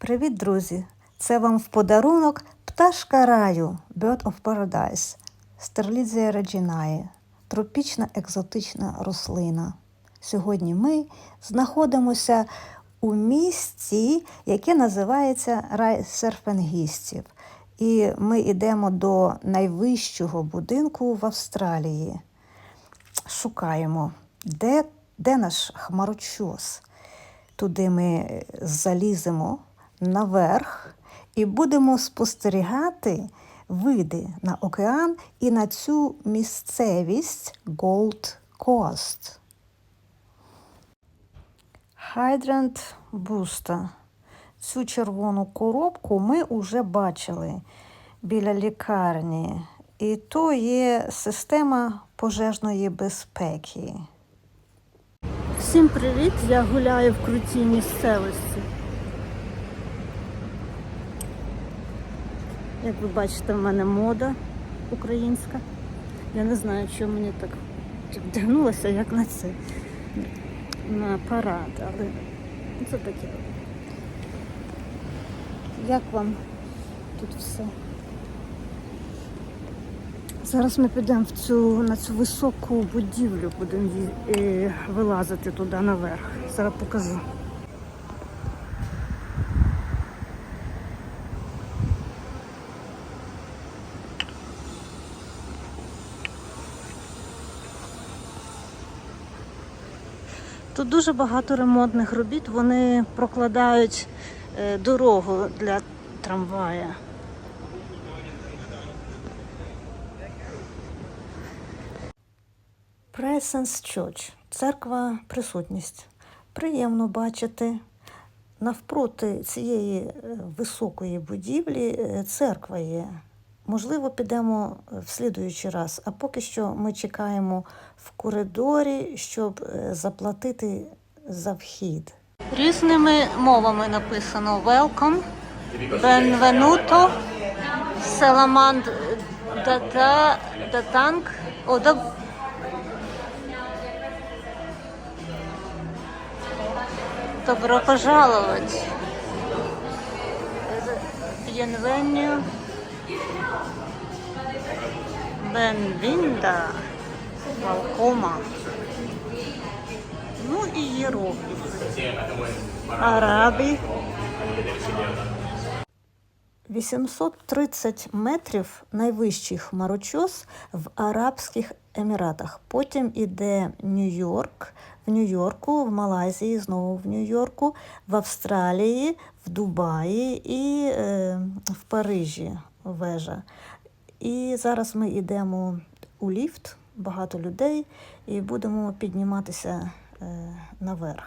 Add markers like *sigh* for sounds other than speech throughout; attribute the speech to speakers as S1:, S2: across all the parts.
S1: Привіт, друзі! Це вам в подарунок пташка раю Bird of Paradise Стерлізія Reginae тропічна екзотична рослина. Сьогодні ми знаходимося у місці, яке називається Рай серфенгістів. І ми йдемо до найвищого будинку в Австралії. Шукаємо, де, де наш хмарочос. Туди ми заліземо наверх і будемо спостерігати види на океан і на цю місцевість Gold Coast. Hydrant Busta. Цю червону коробку ми вже бачили біля лікарні. І то є система пожежної безпеки.
S2: Всім привіт! Я гуляю в крутій місцевості. Як ви бачите, в мене мода українська. Я не знаю, чому мені так вдягнулася, як на це. На парад, але це таке. Як вам тут все? Зараз ми підемо в цю, на цю високу будівлю, будемо е, вилазити туди наверх. Зараз покажу. Дуже багато ремонтних робіт. Вони прокладають е, дорогу для трамвая.
S1: Presence Church – церква присутність. Приємно бачити. Навпроти цієї е, високої будівлі е, церква є. Можливо, підемо в слідуючий раз, а поки що ми чекаємо в коридорі, щоб е, заплатити за вхід.
S2: Різними мовами написано Welcome, Benvenuto, Salamand Data, Datank, Одоб. Добро пожаловать. Bienvenue. Benvinda. Welcome. Ну і єрогліфи. Арабі.
S1: 830 метрів найвищий хмарочос в Арабських Еміратах. Потім іде Нью-Йорк, в Нью-Йорку, в Малайзії, знову в Нью-Йорку, в Австралії, в Дубаї і е, в Парижі вежа. І зараз ми йдемо у ліфт, багато людей, і будемо підніматися е, наверх.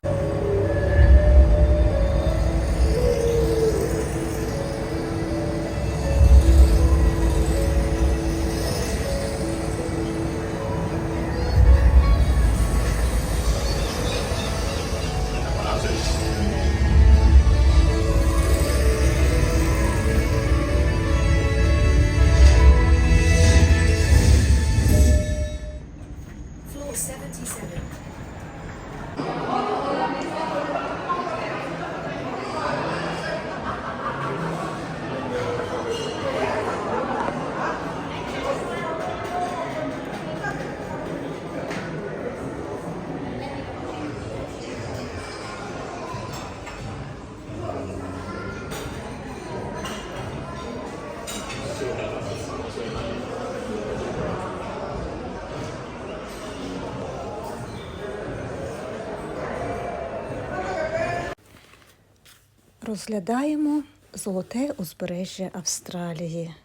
S1: Розглядаємо золоте узбережжя Австралії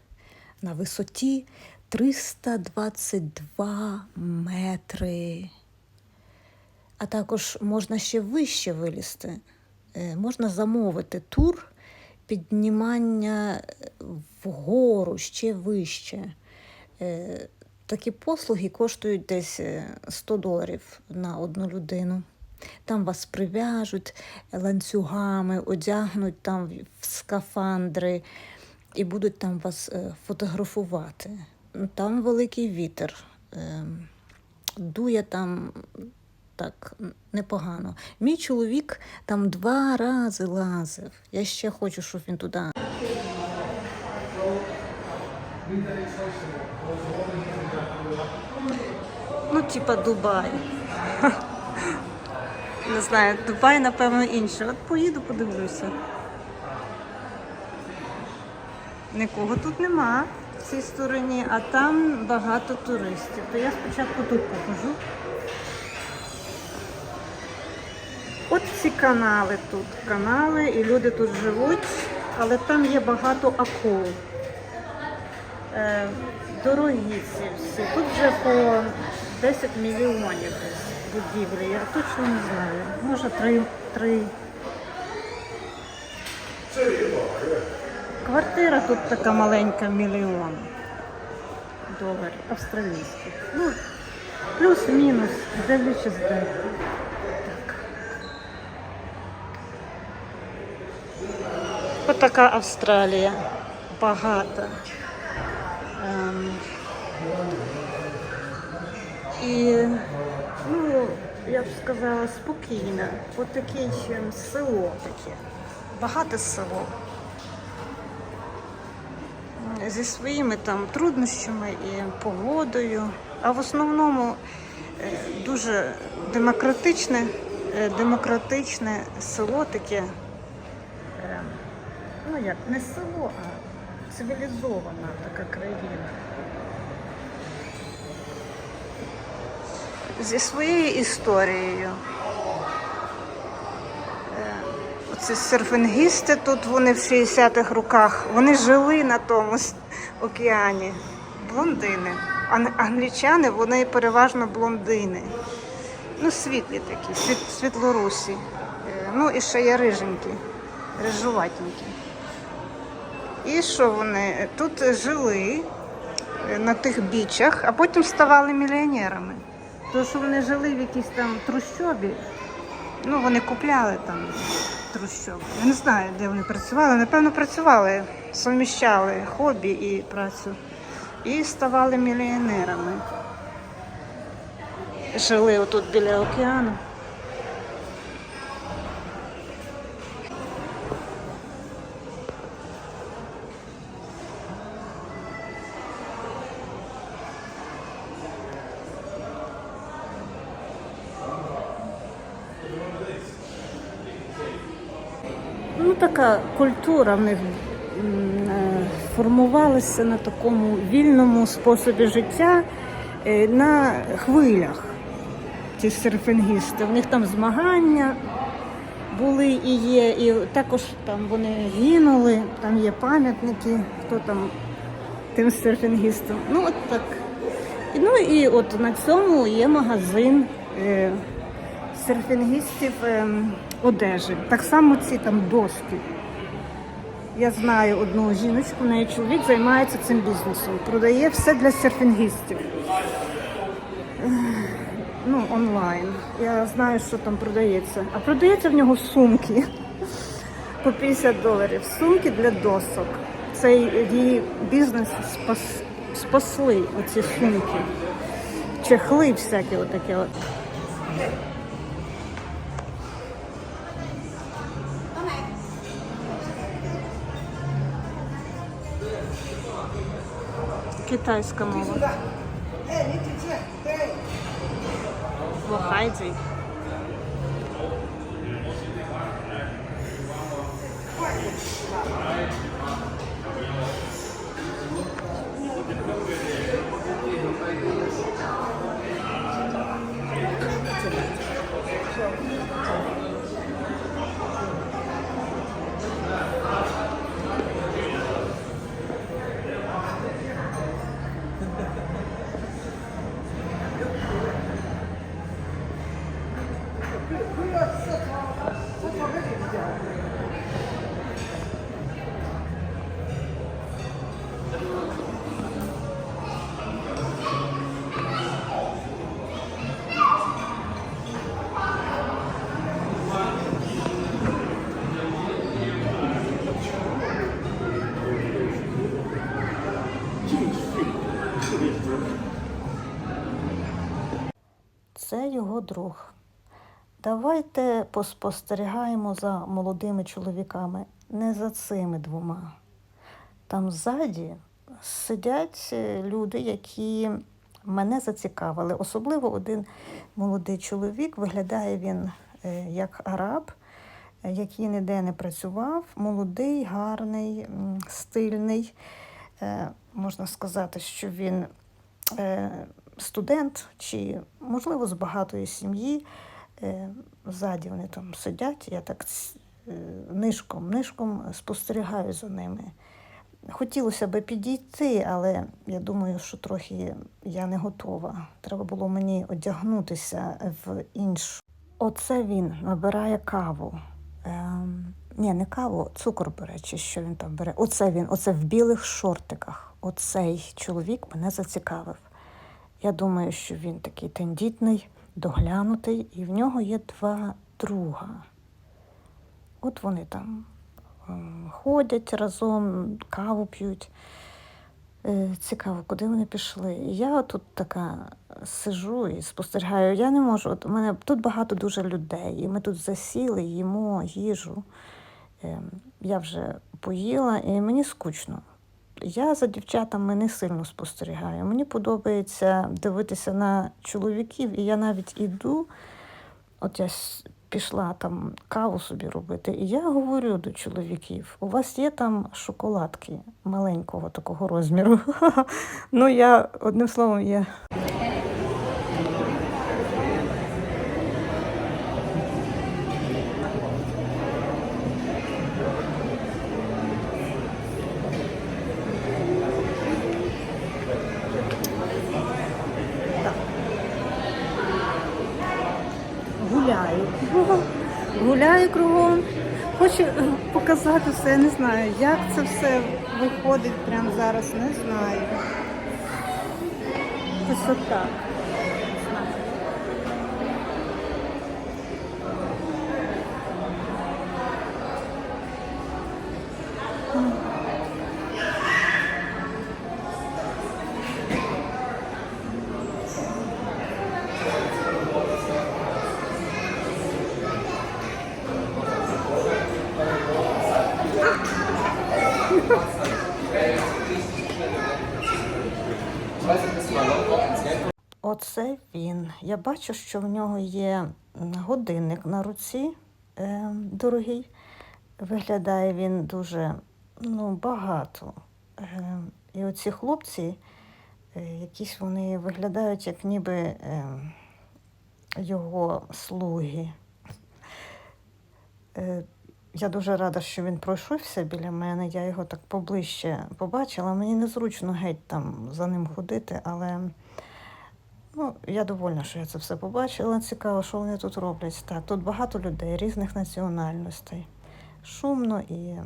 S1: на висоті 322 метри. А також можна ще вище вилізти. Е, Можна замовити тур піднімання вгору ще вище. Е, Такі послуги коштують десь е, 100 доларів на одну людину. Там вас прив'яжуть ланцюгами, одягнуть там в скафандри і будуть там вас е, фотографувати. Там великий вітер. е, Дує там
S3: так непогано. Мій чоловік там два рази лазив. Я ще хочу, щоб він туди.
S1: Ну, типа Дубай. Не знаю, Дубай, напевно, інше. От поїду, подивлюся. Нікого тут нема в цій стороні, а там багато туристів. То я спочатку тут покажу. От ці канали тут. Канали, і люди тут живуть, але там є багато акул. Е, дорогі ці всі. Тут вже по 10 мільйонів десь будівлі. Я точно не знаю. Може три. три. Квартира тут така маленька, мільйон доларів австралійських. Ну, плюс-мінус, дивлячись де. Так. Отака Австралія. Багата. Ем, і, я б сказала, спокійно. От таке ем, село таке. Багате село. Зі своїми там труднощами і погодою. А в основному е, дуже демократичне, е, демократичне село таке. Ем, ну як, не село, а цивілізована така країна. Зі своєю історією. Е, Оці серфингісти тут вони в 60-х роках, вони жили на тому океані. Блондини. Ан- Англічани, вони переважно блондини. Ну, світлі такі, світ, світлорусі. Е, Ну і ще є риженькі, рижуватенькі. І що вони тут жили е, на тих бічах, а потім ставали мільйонерами. Тому що вони жили в якійсь там трущобі. Ну, вони купляли там трущоби. Я не знаю, де вони працювали. Напевно, працювали, суміщали хобі і працю. І ставали мільйонерами. Жили отут біля океану. Така культура в них е, формувалася на такому вільному способі життя е, на хвилях. Ці серфингісти. В них там змагання були і є, і також там вони гинули, там є пам'ятники, хто там тим серфингістам. Ну, от так. Ну і от на цьому є магазин е, серфінгістів ем, одежі. Так само ці там доски. Я знаю одну жіночку, неї чоловік займається цим бізнесом. Продає все для серфінгістів. Ну, онлайн. Я знаю, що там продається. А продається в нього сумки *laughs* по 50 доларів. Сумки для досок. Цей її бізнес спас, спасли оці сумки. Чехли всякі отакі от. Китайська мова. Вахайці.
S3: Це його друг.
S1: Давайте поспостерігаємо за молодими чоловіками, не за цими двома. Там ззаді сидять е, люди, які мене зацікавили. Особливо один молодий чоловік, виглядає він е, як араб, е, який ніде не працював, молодий, гарний, стильний. Можна сказати, що він студент чи, можливо, з багатої сім'ї. Е, Ззаді вони там сидять, я так е, нишком, нишком спостерігаю за ними. Хотілося би підійти, але я думаю, що трохи я не готова. Треба було мені одягнутися в іншу. Оце він набирає каву. Ем, ні, не каву, цукор бере, чи що він там бере. Оце він, оце в білих шортиках. Оцей чоловік мене зацікавив. Я думаю, що він такий тендітний, доглянутий, і в нього є два друга. От вони там ходять разом, каву п'ють. Е, Цікаво, куди вони пішли. Я тут така сижу і спостерігаю. Я не можу. От у мене тут багато дуже людей, і ми тут засіли, їмо їжу. Ем, Я вже поїла, і мені скучно. Я за дівчатами не сильно спостерігаю. Мені подобається дивитися на чоловіків, і я навіть іду. От я пішла там каву собі робити, і я говорю до чоловіків: у вас є там шоколадки маленького такого розміру. *laughs* ну, я одним словом, я
S2: показати все, не знаю, як це все виходить прямо зараз, не знаю. Ось отак.
S1: Оце він. Я бачу, що в нього є годинник на руці е, дорогий. Виглядає він дуже ну, багато. Е, і оці хлопці, е, якісь вони виглядають як ніби е, його слуги. Е, я дуже рада, що він пройшовся біля мене. Я його так поближче побачила. Мені незручно геть там за ним ходити, але ну, я довольна, що я це все побачила. Цікаво, що вони тут роблять. Так, тут багато людей різних національностей. Шумно і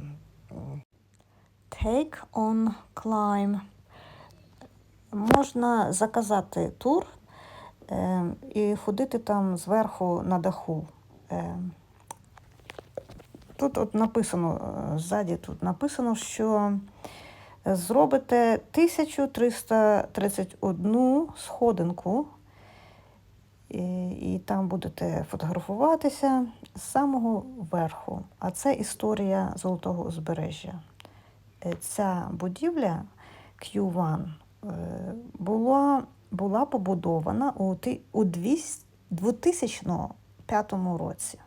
S1: take on climb. Можна заказати тур е, і ходити там зверху на даху. Е, Тут от написано е, ззаді тут написано, що зробите 1331 сходинку, і, і там будете фотографуватися з самого верху. А це історія Золотого узбережжя. Е, Ця будівля Q1 е, була, була побудована у у 2005 році.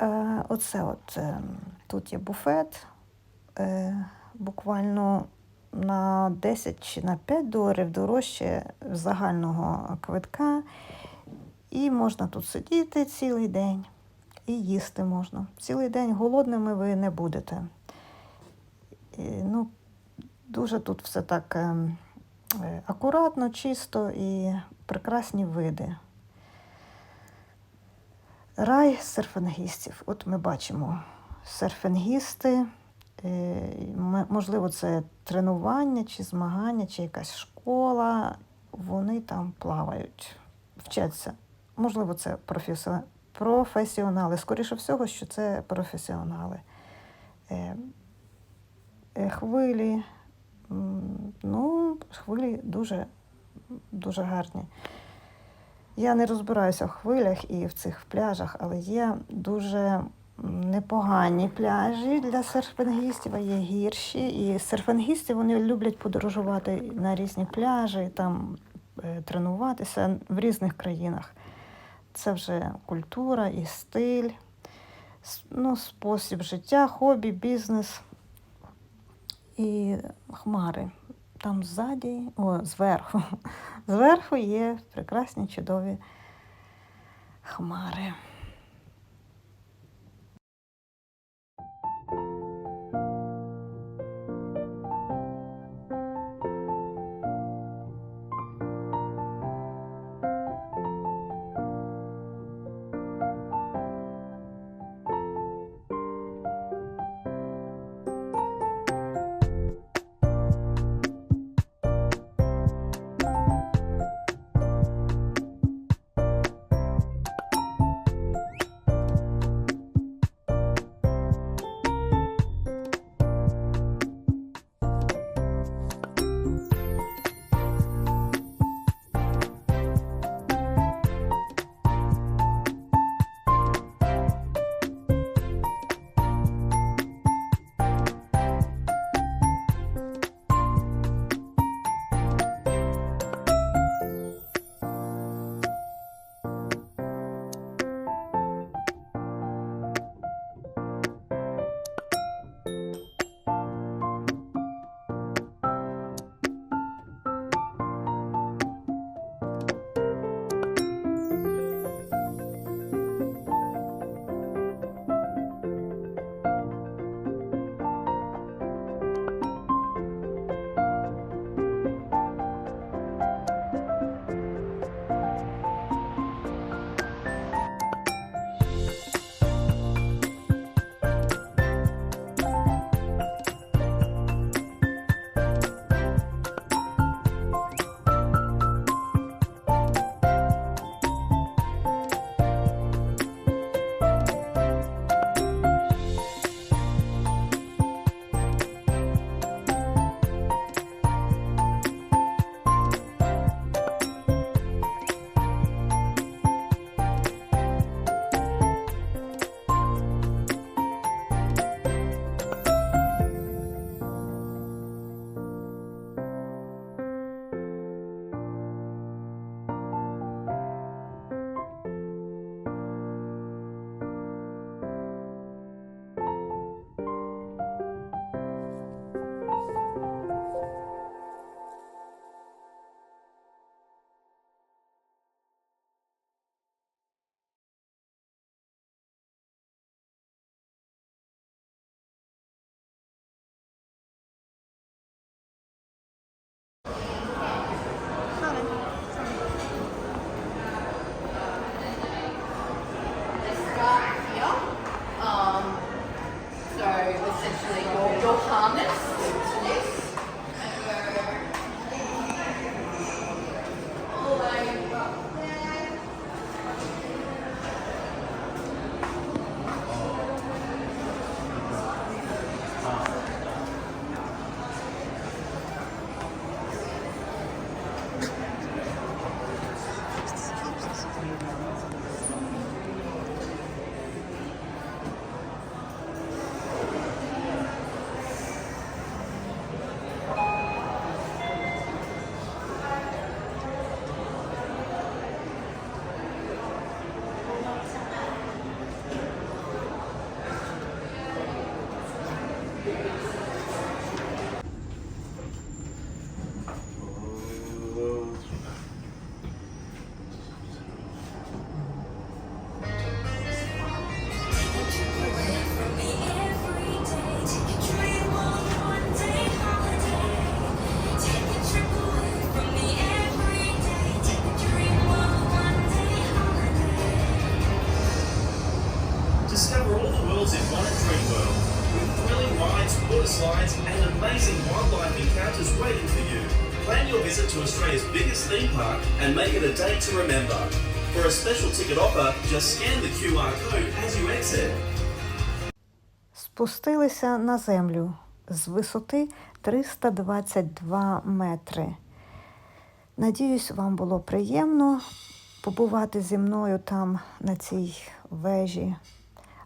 S1: Е, Оце от е, тут є буфет, е, буквально на 10 чи на 5 доларів дорожче загального квитка. І можна тут сидіти цілий день і їсти можна. Цілий день голодними ви не будете. І, ну, дуже тут все так е, е, акуратно, чисто і прекрасні види. Рай серфингістів. От ми бачимо серфингісти. Е, Можливо, це тренування, чи змагання, чи якась школа. Вони там плавають, вчаться. Можливо, це професіонали. Скоріше всього, що це професіонали. Е, е, Хвилі. Ну, хвилі дуже, дуже гарні. Я не розбираюся в хвилях і в цих пляжах, але є дуже непогані пляжі для серфингістів, а є гірші. І серфингісти вони люблять подорожувати на різні пляжі, там е, тренуватися в різних країнах. Це вже культура і стиль, ну, спосіб життя, хобі, бізнес і хмари. Там ззаді, о, зверху. *laughs* Зверху є прекрасні чудові хмари.
S4: Slides, and amazing wildlife encounters waiting for you. Plan your visit to Australia's biggest theme park and make it a day to remember. For a special ticket offer, just scan the QR code as you exit.
S1: Спустилися на землю з висоти 322 метри. Надіюсь, вам було приємно побувати зі мною там на цій вежі.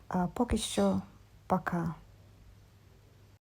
S1: А поки що пока.